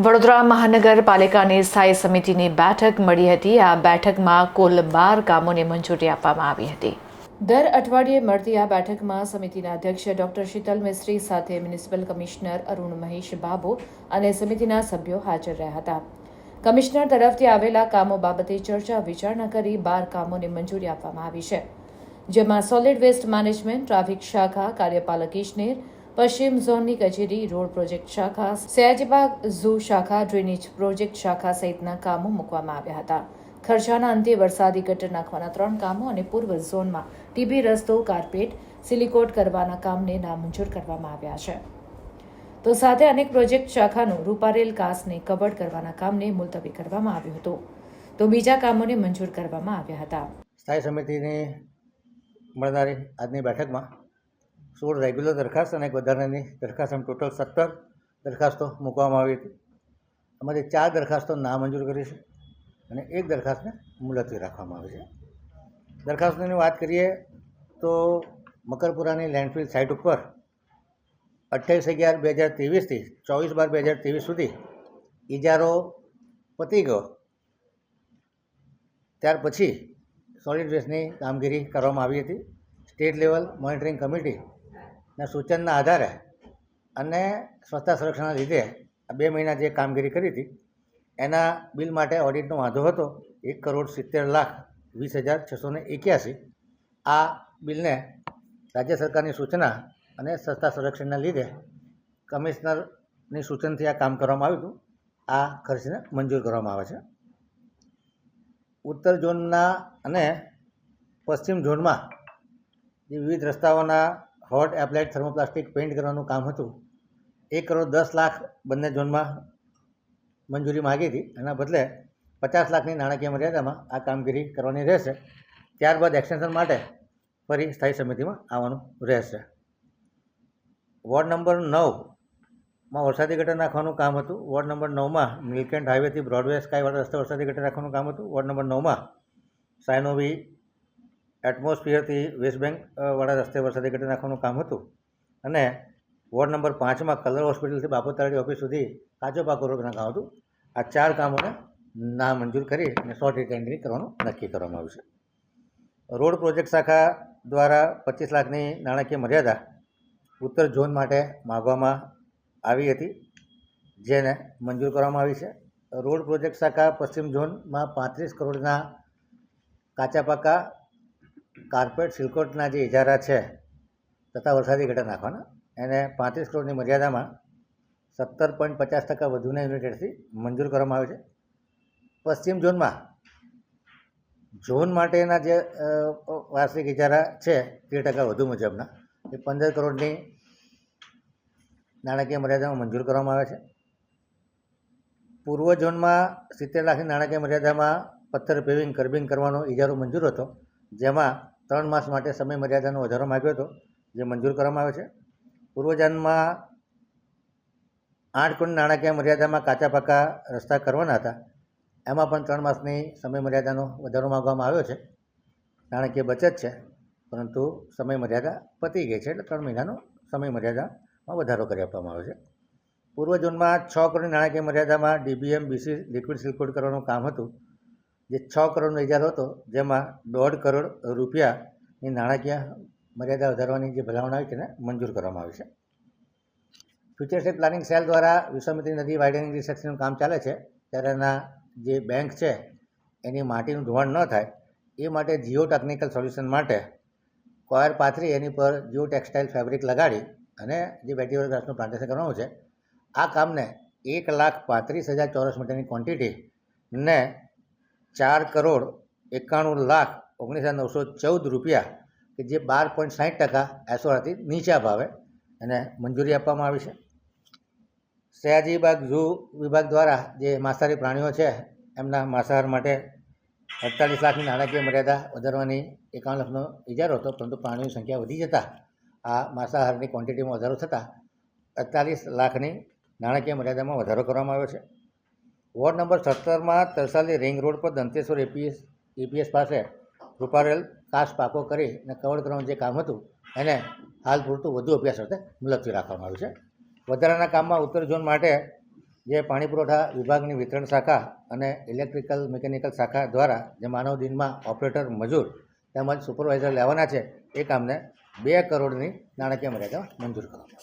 વડોદરા મહાનગરપાલિકાની સ્થાયી સમિતિની બેઠક મળી હતી. આ બેઠકમાં કુલ બાર કામોને મંજૂરી આપવામાં આવી હતી. દર અઠવાડિયે મળતી આ બેઠકમાં સમિતિના અધ્યક્ષ ડોક્ટર શીતલ મિસ્ત્રી સાથે મ્યુનિસિપલ કમિશનર અરુણ મહેશ બાબુ અને સમિતિના સભ્યો હાજર રહ્યા હતા. કમિશનર તરફથી આવેલા કામો બાબતે ચર્ચા વિચારણા કરી બાર કામોને મંજૂરી આપવામાં આવી છે. જેમાં સોલિડ વેસ્ટ મેનેજમેન્ટ ટ્રાફિક શાખા, કાર્યપાલક ઇજનેર પશ્ચિમ ઝોનની કચેરી, રોડ પ્રોજેક્ટ શાખા, સયાજીબાગ ઝૂ શાખા, ડ્રેનેજ પ્રોજેક્ટ શાખા સહિતના કામો મૂકવામાં આવ્યા હતા. ખર્ચાના અંતે વરસાદી ગટર નાખવાના ત્રણ કામો અને પૂર્વ ઝોનમાં ટીબી રસ્તો, કાર્પેટ, સિલિકોટ કરવાના કામને નામંજૂર કરવામાં આવ્યા છે. તો સાથે અનેક પ્રોજેક્ટ શાખાનું રૂપારેલ કાસને કવર કરવાના કામને મુલતવી કરવામાં આવ્યું હતું. તો બીજા કામોને મંજૂર કરવામાં આવ્યા હતા. સ્થાયી સમિતિની મળનારી આજની બેઠકમાં સોળ રેગ્યુલર દરખાસ્ત અને એક વધારાની દરખાસ્ત એમ ટોટલ સત્તર દરખાસ્તો મૂકવામાં આવી હતી. એમાંથી ચાર દરખાસ્તો નામંજૂર કરી છે અને એક દરખાસ્તને મુલતવી રાખવામાં આવી છે. દરખાસ્તોની વાત કરીએ તો મકરપુરાની લેન્ડફિલ સાઇટ ઉપર અઠ્યાવીસ અગિયાર બે હજાર ત્રેવીસથી ચોવીસ બાર બે હજાર ત્રેવીસ સુધી ઇજારો પતી ગયો. ત્યાર પછી સોલિડ વેસ્ટની કામગીરી કરવામાં આવી હતી. સ્ટેટ લેવલ મોનિટરિંગ કમિટીના સૂચનના આધારે અને સ્વચ્છતા સંરક્ષણના લીધે બે મહિના જે કામગીરી કરી હતી, એના બિલ માટે ઓડિટનો વાંધો હતો, એક કરોડ સિત્તેર લાખ વીસ હજાર છસો ને એક્યાસી. આ બિલને રાજ્ય સરકારની સૂચના અને સ્વચ્છતા સંરક્ષણના લીધે કમિશનરની સૂચનથી આ કામ કરવામાં આવ્યું હતું. આ ખર્ચને મંજૂર કરવામાં આવે છે. ઉત્તર ઝોનના અને પશ્ચિમ ઝોનમાં જે વિવિધ રસ્તાઓના હોટ એપ્લાઇડ થર્મોપ્લાસ્ટિક પેઇન્ટ કરવાનું કામ હતું. એક કરોડ દસ લાખ બંને ઝોનમાં મંજૂરી માગી હતી. એના બદલે પચાસ લાખની નાણાકીય મર્યાદામાં આ કામગીરી કરવાની રહેશે. ત્યારબાદ એક્સટેન્શન માટે ફરી સ્થાયી સમિતિમાં આવવાનું રહેશે. વોર્ડ નંબર નવમાં વરસાદી ગટર નાખવાનું કામ હતું. વોર્ડ નંબર નવમાં મિલકેન્ટ હાઈવેથી બ્રોડવે સ્કાયવાળા રસ્તે વરસાદી ગટર નાખવાનું કામ હતું. વોર્ડ નંબર નવમાં સાયનોવી એટમોસ્ફિયરથી વેસ્ટ બેંક વાળા રસ્તે વરસાદી ઘટી નાખવાનું કામ હતું. અને વોર્ડ નંબર પાંચમાં કલર હોસ્પિટલથી બાપોતાળી ઓફિસ સુધી કાચો પાકો રોગ નાખાવ હતું આ ચાર કામોને નામંજૂર કરી અને શોર્ટ ટેન્ડરિંગ કરવાનું નક્કી કરવામાં આવ્યું છે. રોડ પ્રોજેક્ટ શાખા દ્વારા પચીસ લાખની નાણાકીય મર્યાદા ઉત્તર ઝોન માટે માગવામાં આવી હતી, જેને મંજૂર કરવામાં આવી છે. રોડ પ્રોજેક્ટ શાખા પશ્ચિમ ઝોનમાં પાંત્રીસ કરોડના કાચા પાકા કાર્પેટ સિલકોટના જે ઇજારા છે, તથા વરસાદી ગટર નાખવાના, એને પાંત્રીસ કરોડની મર્યાદામાં સત્તર પોઈન્ટ પચાસ ટકા વધુના યુનિટેડથી મંજૂર કરવામાં આવે છે. પશ્ચિમ ઝોનમાં, ઝોન માટેના જે વાર્ષિક ઇજારા છે તેર ટકા વધુ મુજબના, એ પંદર કરોડની નાણાકીય મર્યાદામાં મંજૂર કરવામાં આવે છે. પૂર્વ ઝોનમાં સિત્તેર લાખની નાણાકીય મર્યાદામાં પથ્થર, પેવિંગ, કર્બિંગ કરવાનો ઇજારો મંજૂર હતો. જેમાં ત્રણ માસ માટે સમય મર્યાદાનો વધારો માગ્યો હતો, જે મંજૂર કરવામાં આવ્યો છે. પૂર્વ આઠ કરોડ નાણાકીય મર્યાદામાં કાચા પાકા રસ્તા કરવાના હતા. એમાં પણ ત્રણ માસની સમય મર્યાદાનો વધારો માગવામાં આવ્યો છે. નાણાકીય બચત છે, પરંતુ સમય મર્યાદા પતી ગઈ છે એટલે ત્રણ મહિનાનો સમય મર્યાદામાં વધારો કરી આપવામાં આવ્યો છે. પૂર્વ ઝોનમાં છ કરોડ નાણાકીય મર્યાદામાં ડીબીએમ, બીસી, લિક્વિડ સિલકોડ કરવાનું કામ હતું. જે છ કરોડનો ઇજારો હતો, જેમાં દોઢ કરોડ રૂપિયાની નાણાકીય મર્યાદા વધારવાની જે ભલામણ આવી તેને મંજૂર કરવામાં આવી છે. ફ્યુચર સ્ટેટ પ્લાનિંગ સેલ દ્વારા વિશ્વામિત્રી નદી વાઇડનિંગ રિસેક્શનનું કામ ચાલે છે. ત્યારે એના જે બેંક છે, એની માટીનું ધોવાણ ન થાય, એ માટે જીઓ ટેકનિકલ સોલ્યુશન માટે કોયર પાથરી એની પર જીઓ ટેક્સટાઇલ ફેબ્રિક લગાડી અને જે વેટીવર ઘાસનું પ્લાન્ટેશન કરવાનું છે, આ કામને એક લાખ પાંત્રીસ હજાર ચોરસ મીટરની ક્વોન્ટિટી ને ચાર કરોડ એકાણું લાખ ઓગણીસ હજાર નવસો ચૌદ રૂપિયા કે જે બાર પોઈન્ટ સાઠ ટકા એસોઆરથી નીચા ભાવે એને મંજૂરી આપવામાં આવી છે. સયાજીબાગ ઝૂ વિભાગ દ્વારા જે માંસાહારી પ્રાણીઓ છે, એમના માંસાહાર માટે અડતાલીસ લાખની નાણાકીય મર્યાદા વધારવાની એકાવન લાખનો ઇજારો હતો, પરંતુ પ્રાણીઓની સંખ્યા વધી જતાં આ માંસાહારની ક્વોન્ટિટીમાં વધારો થતાં અડતાલીસ લાખની નાણાકીય મર્યાદામાં વધારો કરવામાં આવ્યો છે. વોર્ડ નંબર સત્તરમાં તરસાલી રિંગ રોડ પર દંતેશ્વર એપીએસ એપીએસ પાસે રૂપારેલ કાસ પાકો કરી અને કવર કરવાનું જે કામ હતું, એને હાલ પૂરતું વધુ અભ્યાસ અર્થે મુલતવી રાખવામાં આવ્યું છે વધારાના કામમાં ઉત્તર ઝોન માટે જે પાણી પુરવઠા વિભાગની વિતરણ શાખા અને ઇલેક્ટ્રિકલ મિકેનિકલ શાખા દ્વારા જે માનવ દિનમાં ઓપરેટર મજૂર તેમજ સુપરવાઇઝર લેવાના છે, એ કામને બે કરોડની નાણાકીય મર્યાદા મંજૂર કરવામાં.